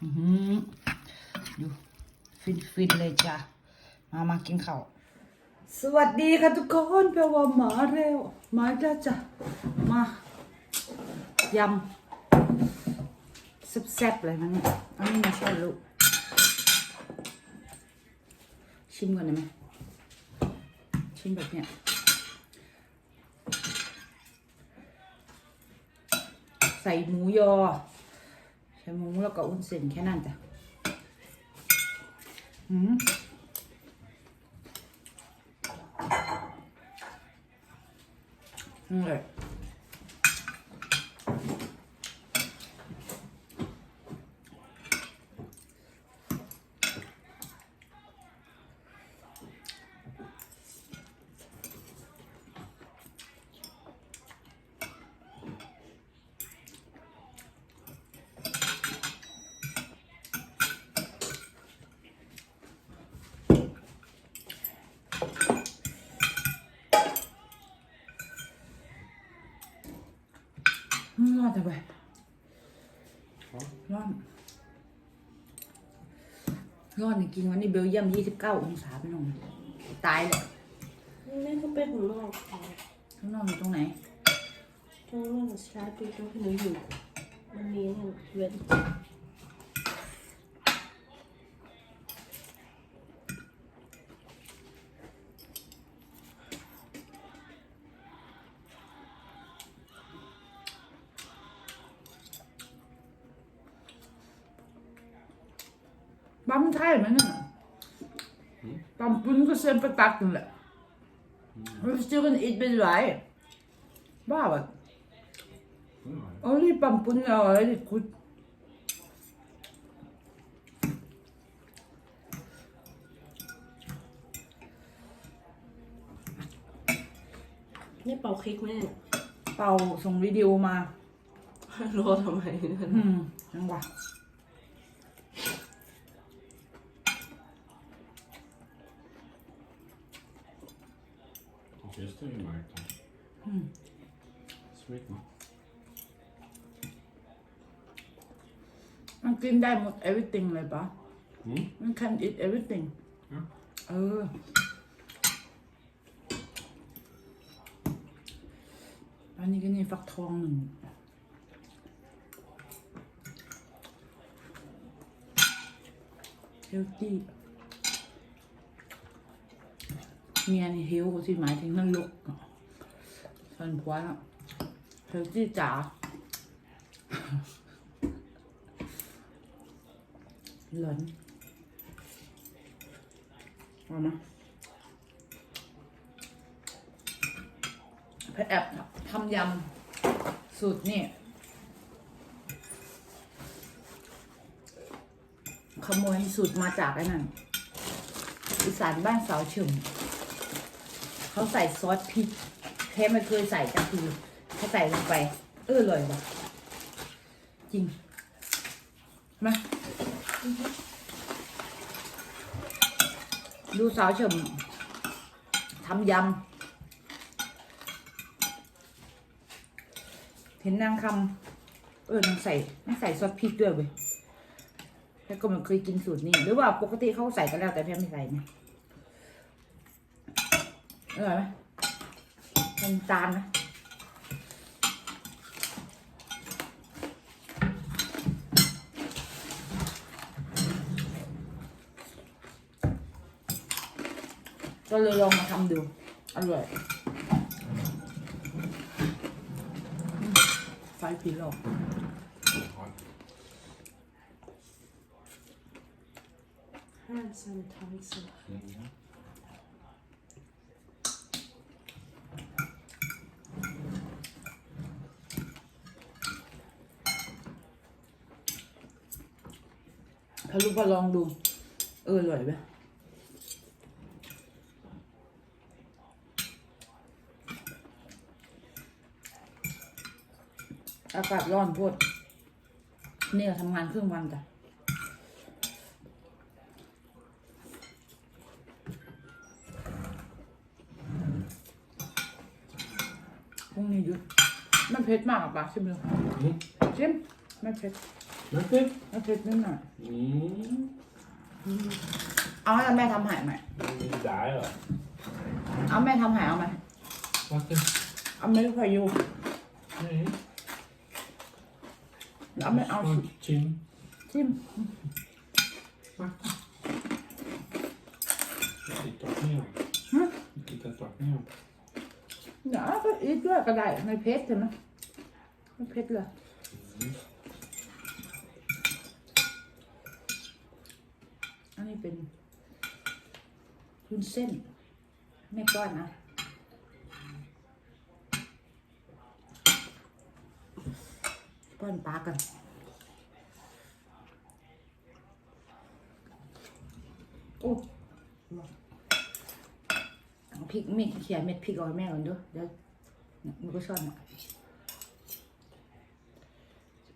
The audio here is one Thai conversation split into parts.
ดูฟินฟินๆเลยจ้ะ มามากินข้าว สวัสดีค่ะทุกคนแปลว่ามาเร็ว มาแล้วจ้ะ มายำแซ่บๆเลยนะเนี่ยอันนี้มาช่วยลูก ชิมก่อนได้ไหมชิมแบบเนี้ยใส่หมูยอ ใส่หมูแล้วก็อุ้นเส้นแค่นั้นจ้ะอืมอืมเลย อืมร้อนจังไปร้อน ร้อนจริงๆวันนี้เบลเยียมยี่สิบเก้าองศาพี่น้องตายเลยแม่ก็เป็นของนอกค่ะข้างนอกอยู่ตรงไหนตรงนั้นชาร์จตรงที่หนูอยู่มันมีนั่นเว้น ปั๊มใช่ไหมเนี่ยปั๊มปุ้นก็เส้นประตักนั่นแหละเราจะกันอีกเป็นไรบ้าแบบ only ปั๊มปุ้นเอาอะไรดิคุณนี่เป่าเค้กไหมเนี่ยเป่าส่งวิดีโอมา รอทำไมเนี่ยอืมจังหวะ Het is er gemaakt. Hmm. Sweet man. มันกินได้หมด everything เลยปะ Hm? มัน can eat everything Ja. เออ อันนี้ก็นี่ฟักทองหนึ่ง เ เมียนี่เฮลที่หมายถึงนั่นลุกส่วนผัวนเฮลตี้จ๋าหลอนเอามาไปแอบทำยำสูตรนี่ขโมยสูตรมาจากไอ้นั่นอีสานบ้านสาวเฉิม เขาใส่ซอสพริกแค่ไม่เคยใส่จากคือเขาใส่ลงไป เออเลยว่ะจริงมาดูสาวเฉิมทำยำเห็นนางคำเออนางใส่นางใส่ซอสพริกด้วยเว้ยแล้วก็ไมันเคยกินสูตรนี้ หรือว่าปกติเขาใส่กันแล้วแต่แพรไม่ใส่เนี่ย อร่อยไหมเป็นจานนะก็เลยลองมาทำดู อร่อยไฟผีหลอกห้าซันทอมิสุ ถ้าลูกมาลองดู เอออร่อยไหมอากาศร้อนโพดเนี่ยทำงานครึ่งวันจ้ะพรุ่งนี้หยุดมันเผ็ดมากอะปะชิมดู Mm. ชิมไม่เผ็ด That's it. ไม่เผ็ดนิดหน่อย Mm. เอาให้แม่ทำใหายไหม You die or? เอาแม่ทำใหายเอาไหม What's this? เอาไม่พออยู่ Hey. เอาไม่เอา One chin. ชิม Lite torneo. Mm. Lite torneo. เดี๋ยวก็อีกด้วยก็ได้ไม่เผ็ดใช่ไหมไม่เผ็ดเลยอั นนี้เป็นคุนเส้นไม่ก้อนนะป้อนปลากันโอ้เอาพริกมีเขียเม็ดพริกเอาแม่ก่อนเด้วยเดี๋ยวมันก็ชอบอะ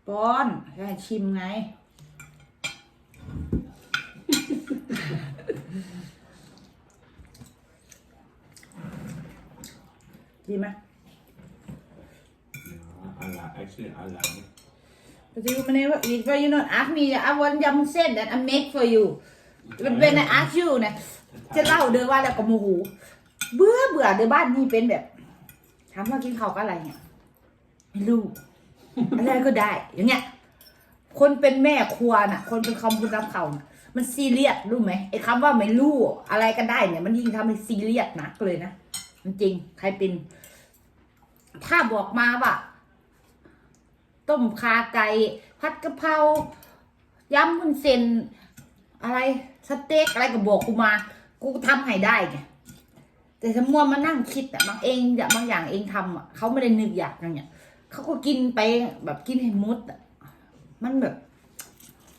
ป้อนให้ชิมไง ดีไหม Yeah, I like, actually, I like it. But you never eat, but you not ask me. I want yum sen that I make for you. But when I ask you นะจะเล่าเด้อว่าแล้วก็โมโหเบื่อเบื่อเด้อบ้านนี้เป็นแบบถามว่ากินข้าวกับอะไรเนี่ยไม่รู้ อะไรก็ได้ อย่างเงี้ย คนเป็นแม่ครัวน่ะ คนเป็นคำพูดรับเขาน่ะ มันซีเรียสรู้ไหมไอ้คำว่าไม่รู้อะไรก็ได้เนี่ย มันยิ่งทำให้ซีเรียสหนักเลยนะ มันจริง ใครเป็น ถ้าบอกมาว่าต้มขาไก่ผัดกะเพรายำมุนเส้นอะไรสเต็กอะไรก็บอกกูมา กูทำให้ได้ไงแต่ถ้ามัวมานั่งคิดอะบางเองอย่างบางอย่างเองทำอะเขาไม่ได้นึกอยากอย่างเงี้ยเขาก็กินไปแบบกินให้หมดอะมันแบบ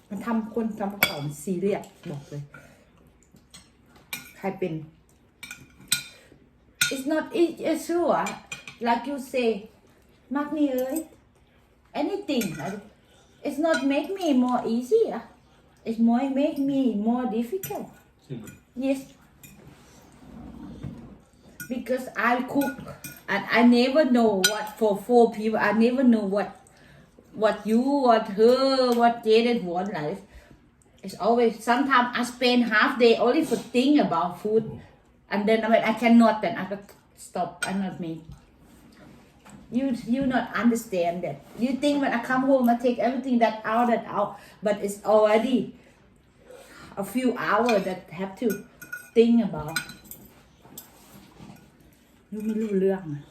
มันทำคนทำขามันซีเรียสบอกเลย ใครเป็น it's not it it's true อะ Like you say, Magni, anything. It's not make me more easier. It's more make me more difficult. Mm. Yes. Because I cook and I never know what for four people. I never know what what you, what her, what Jaden want life. It's always sometimes I spend half day only for think about food and then when I cannot then I stop. I'm not me You you not understand that. You think when I come home I take everything that out that out, but it's already a few hours that have to think about. ยูไม่รู้เรื่องอะ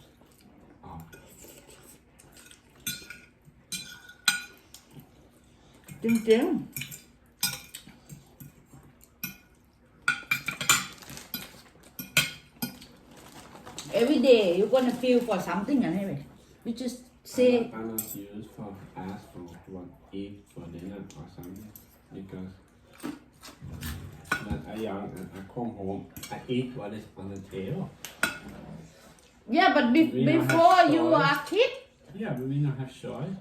Oh. จริงๆ every day you gonna feel for something อั We just say. I'm not used for ask for what eat for dinner or something because when I young and I come home, I eat what is on the table. Yeah, but be- before you are kid, Yeah, but we don't have choice.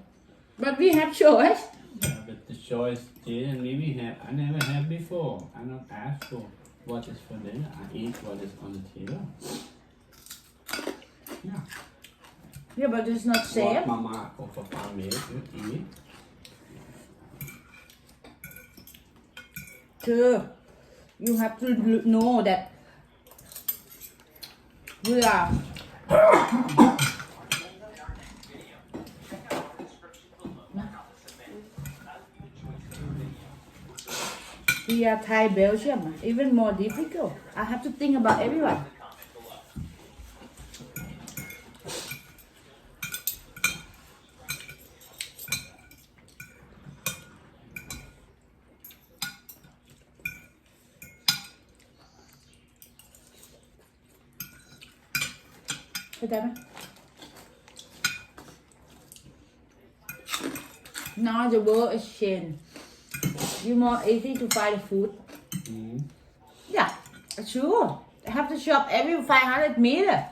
but we have choice. Yeah, but the choice didn't maybe have. I never had before. I don't ask for what is for dinner. I eat what is on the table. Yeah yeah but it's not safe. What mama or papa made, you eat. you have to know that. We are we are Thai Belgium. Even more difficult. I have to think about everyone Vedeme. Now the world is changed. You more easy to find food. Mm-hmm. Mm. Yeah, sure. I have to shop every 500 meter.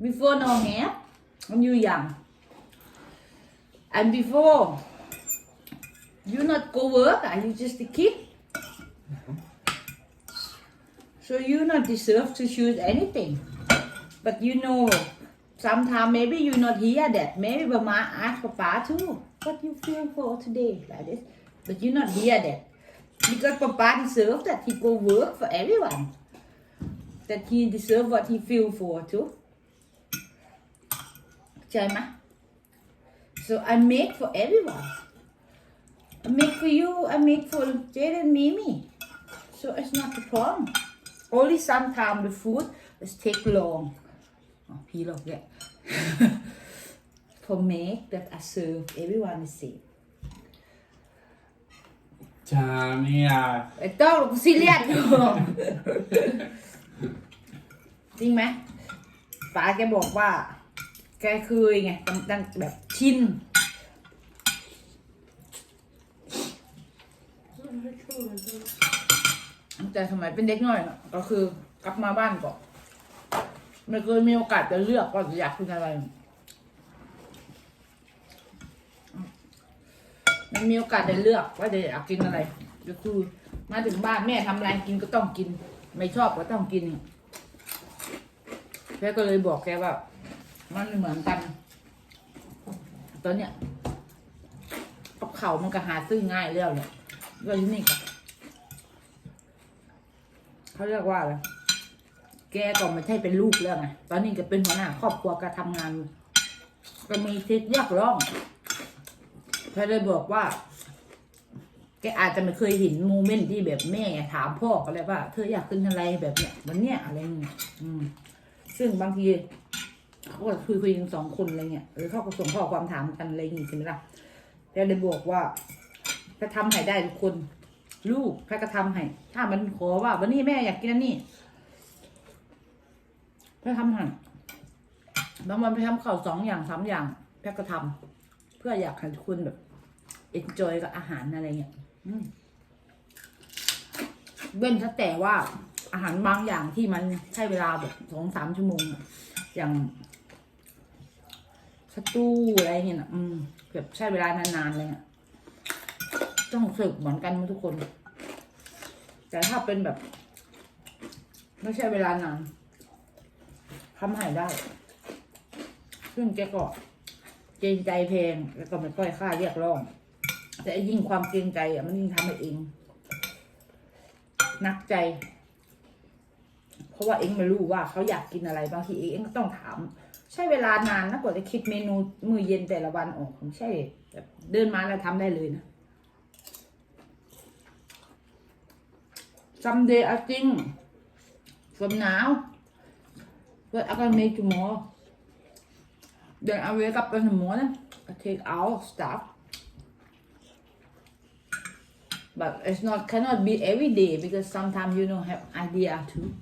Before no hair, when you young. And before, you not go work, are you just a kid? Mm-hmm. So you not deserve to choose anything. But you know Sometimes maybe you not hear that. Maybe Mama ask Papa too, what you feel for today, like this. But you not hear that. Because Papa deserve that he go work for everyone. That he deserve what he feel for too. Chima. So I make for everyone. I make for you, I make for Jade and Mimi. So it's not a problem. Only sometimes the food is take long. อ๋อพี่หรอกเนี่ย for make that I serve everyone the same Tanja. ไอ้ต้องซีเรียสอยู่ จริงไหมป๋าแกบอกว่า แกเคยไงตั้งแบบชินไม่ช่วยมันด้วยแต่สมัยเป็นเด็กน้อยน่ะก็คือกลับมาบ้านก่อน ไม่เคยมีโอกาสจะเลือกว่าอยากกินอะไรมันมีโอกาสได้เลือกว่าจะอยากกินอะไรก็คือ มาถึงบ้านแม่ทำอะไรกินก็ต้องกิน ไม่ชอบก็ต้องกินแกก็เลยบอกแกว่า มันไม่เหมือนกัน ตอนเนี้ยกับเขามันก็หาซื้อง่ายแล้วเนี่ยก็ที่นี่ก็เขาเรียกว่าอะไร แกก็ไม่ใช่เป็นลูกแล้วไงตอนนี้ก็เป็นหัวหน้าครอบครัวก็ทำงาน ก็มีทิศเรียกร้องแกเลยบอกว่า แกอาจจะไม่เคยเห็นโมเมนต์ที่แบบแม่ถามพ่อก็เลยว่า เธออยากกินอะไรแบบเนี้ยวันเนี้ยอะไรเงี้ยอืม ซึ่งบางทีเขาก็คุยคุยกันสองคนอะไรเงี้ยหรือเขาก็ส่งข้อความถามกันอะไรอย่างงี้ใช่ไหมล่ะแกเลยบอกว่าจะทำให้ได้ทุกคน ลูกแพทย์ก็ทำให้ ถ้ามันขอว่า วันนี้แม่อยากกินอันนี้ พทย์ทำให้บางวันแพทย์ทำข้าวสองอย่างสามอย่างแพทย์ก็ทำเพื่ออยากให้ทุกคนแบบเอ็นจอยกับอาหารอะไรเงี้ยเว้นแต่ว่าอาหารบางอย่างที่มันใช้เวลาแบบสองสามชั่วโมง อย่างสตูอะไรเงี้ยนะอืมแบบใช้เวลานานๆเลยอะต้องฝึกเหมือนกันทุกคน แต่ถ้าเป็นแบบ ไม่ใช่เวลานาน ทำให้ได้ ซึ่งแกก็เกรงใจเพลงแล้วก็ไม่ค่อยค่าเรียกร้อง แต่ยิ่งความเกรงใจอะมันยิ่งทำให้เองนักใจ เพราะว่าเองไม่รู้ว่าเขาอยากกินอะไรบางทีเองก็ต้องถาม ใช้เวลานานนะกว่าจะคิดเมนูมื้อเย็นแต่ละวันออกไม่ใช่แบบเดินมาแล้วทำได้เลยนะ someday I think from now But I can make more. Then I wake up in the morning, I take out stuff. But it's not cannot be every day because sometimes you don't have idea too.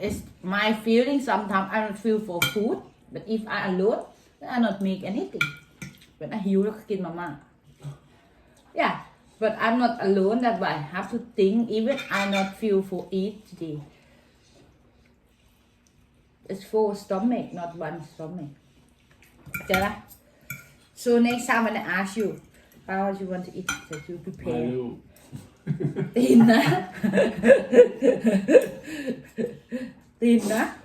It's my feeling sometimes I don't feel for food, but if I alone, then I not make anything. When I heal, I mama. Yeah, but I'm not alone. That's why I have to think. Even I not feel for eat today. It's four stomach, not one stomach. Yeah. So next time I'm gonna ask you how you want to eat, so you prepare. Malu. Tin na. Na.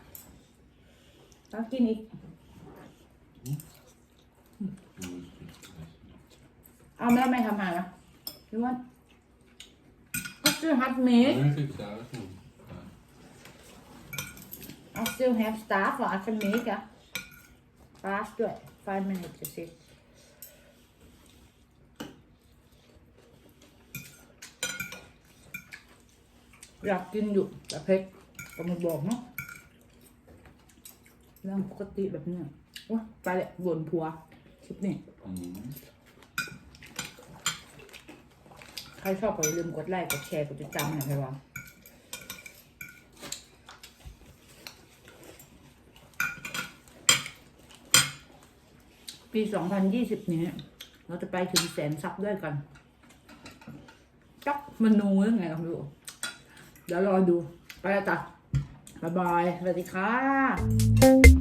ะเรื่องปกติแบบเนี้ยว้าไปแหละบ่นผัวคลิปนี้ Mm. ใครชอบก็อย่าลืมกดไลค์ กดแชร์ กดติดตามให้หน่อยว่า ปี2020นี้ เราจะไปถึงแสนซับด้วยกันจักมนูยังไงลองดู เดี๋ยวรอดู ไปแล้วจ้ะบ๊ายบาย สวัสดีค่ะ